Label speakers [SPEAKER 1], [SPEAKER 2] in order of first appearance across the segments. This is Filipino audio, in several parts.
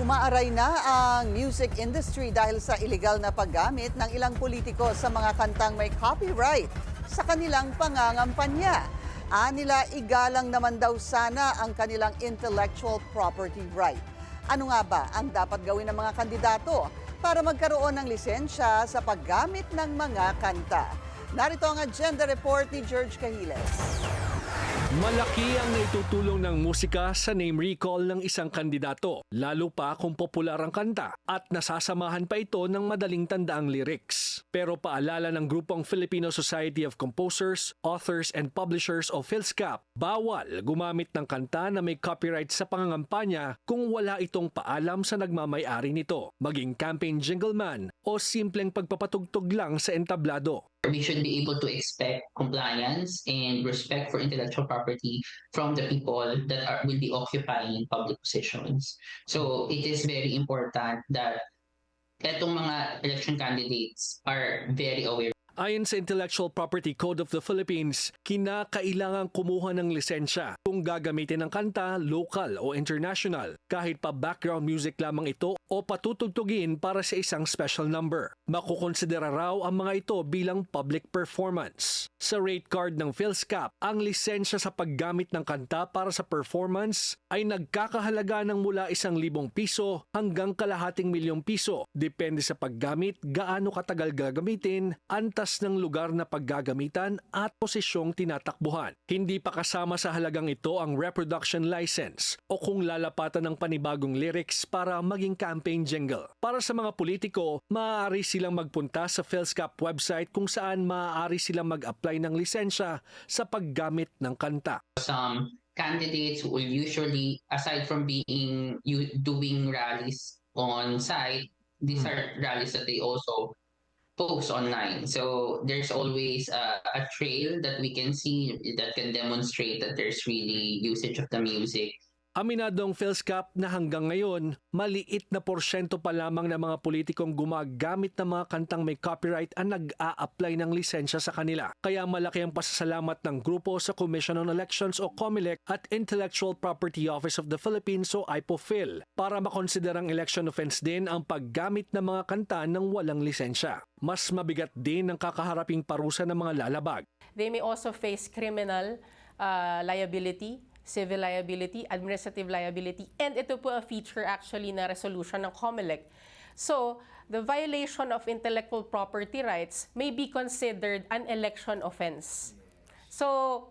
[SPEAKER 1] Umaaray na ang music industry dahil sa illegal na paggamit ng ilang politiko sa mga kantang may copyright sa kanilang pangangampanya. Anila igalang naman daw sana ang kanilang intellectual property right. Ano nga ba ang dapat gawin ng mga kandidato para magkaroon ng lisensya sa paggamit ng mga kanta? Narito ang agenda report ni George Cahiles.
[SPEAKER 2] Malaki ang naitutulong ng musika sa name recall ng isang kandidato, lalo pa kung popular ang kanta at nasasamahan pa ito ng madaling tandaang lyrics. Pero paalala ng grupong Filipino Society of Composers, Authors and Publishers o PhilSCAP, bawal gumamit ng kanta na may copyright sa pangangampanya kung wala itong paalam sa nagmamayari nito, maging campaign jingle man o simpleng pagpapatugtog lang sa entablado.
[SPEAKER 3] We should be able to expect compliance and respect for intellectual property from the people that are, will be occupying public positions. So it is very important that etong mga election candidates are very aware
[SPEAKER 2] Ayon sa Intellectual Property Code of the Philippines, kinakailangan kumuha ng lisensya kung gagamitin ng kanta, local o international, kahit pa background music lamang ito o patutugtugin para sa isang special number. Makukonsidera raw ang mga ito bilang public performance. Sa rate card ng PhilSCAP, ang lisensya sa paggamit ng kanta para sa performance ay nagkakahalaga ng mula isang libong piso hanggang kalahating milyong piso. Depende sa paggamit, gaano katagal gagamitin, antas ng lugar na paggagamitan at posisyong tinatakbuhan. Hindi pa kasama sa halagang ito ang reproduction license o kung lalapatan ng panibagong lyrics para maging campaign jingle. Para sa mga politiko, maaari silang magpunta sa PhilSCAP website kung saan maaari silang mag-apply ng lisensya sa paggamit ng kanta.
[SPEAKER 3] some candidates will usually, aside from being you doing rallies on site, these are rallies that they also post online. So there's always a trail that we can see that can demonstrate that there's really usage of the music.
[SPEAKER 2] Aminadong PhilSCAP na hanggang ngayon, maliit na porsyento pa lamang ng mga politikong gumagamit ng mga kantang may copyright ang nag-a-apply ng lisensya sa kanila. Kaya malaki ang pasasalamat ng grupo sa Commission on Elections o COMELEC at Intellectual Property Office of the Philippines o IPOPHIL para makonsiderang election offense din ang paggamit ng mga kanta ng walang lisensya. Mas mabigat din ang kakaharaping parusa ng mga lalabag.
[SPEAKER 4] They may also face criminal uh, liability, civil liability, administrative liability, and ito po ang feature actually na resolution ng COMELEC. So, the violation of intellectual property rights may be considered an election offense. So,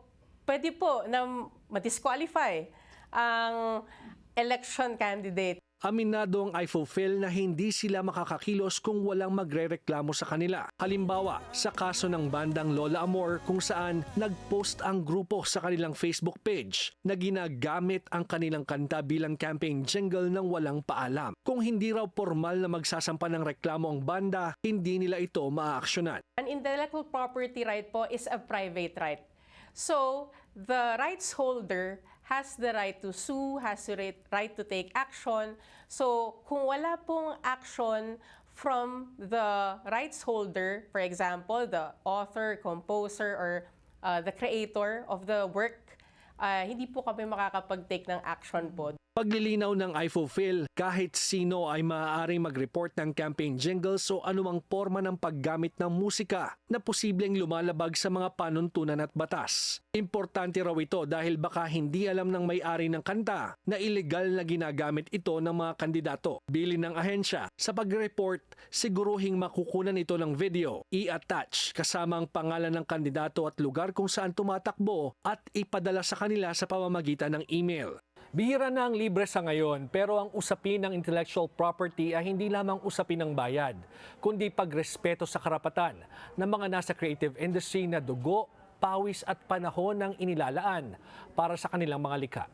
[SPEAKER 4] pwede po na ma-disqualify ang election candidate
[SPEAKER 2] Aminado ang iFulfill na hindi sila makakakilos kung walang magrereklamo sa kanila. Halimbawa, sa kaso ng bandang Lola Amor kung saan nagpost ang grupo sa kanilang Facebook page na ginagamit ang kanilang kanta bilang campaign jingle ng walang paalam. Kung hindi raw formal na magsasampa ng reklamo ang banda, hindi nila ito maaaksyonan.
[SPEAKER 4] An intellectual property right po is a private right. So, the rights holder has the right to sue, has the right, to take action. So, kung wala pong action from the rights holder, for example, the author, composer, or uh, the creator of the work, uh, hindi po kami makakapag-take ng action po.
[SPEAKER 2] Paglilinaw ng iFulfill, kahit sino ay maaaring mag-report ng campaign jingles o anumang forma ng paggamit ng musika na posibleng lumalabag sa mga panuntunan at batas. Importante raw ito dahil baka hindi alam ng may-ari ng kanta na illegal na ginagamit ito ng mga kandidato. Bilin ng ahensya, sa pag-report, siguruhing makukunan ito ng video, i-attach kasama ang pangalan ng kandidato at lugar kung saan tumatakbo at ipadala sa kanila sa pamamagitan ng email. Bihira na ang libre sa ngayon pero ang usapin ng intellectual property ay hindi lamang usapin ng bayad, kundi pagrespeto sa karapatan ng mga nasa creative industry na dugo, pawis at panahon ng inilalaan para sa kanilang mga likha.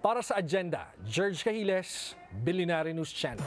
[SPEAKER 2] Para sa agenda, George Cahiles, Billionaire News Channel.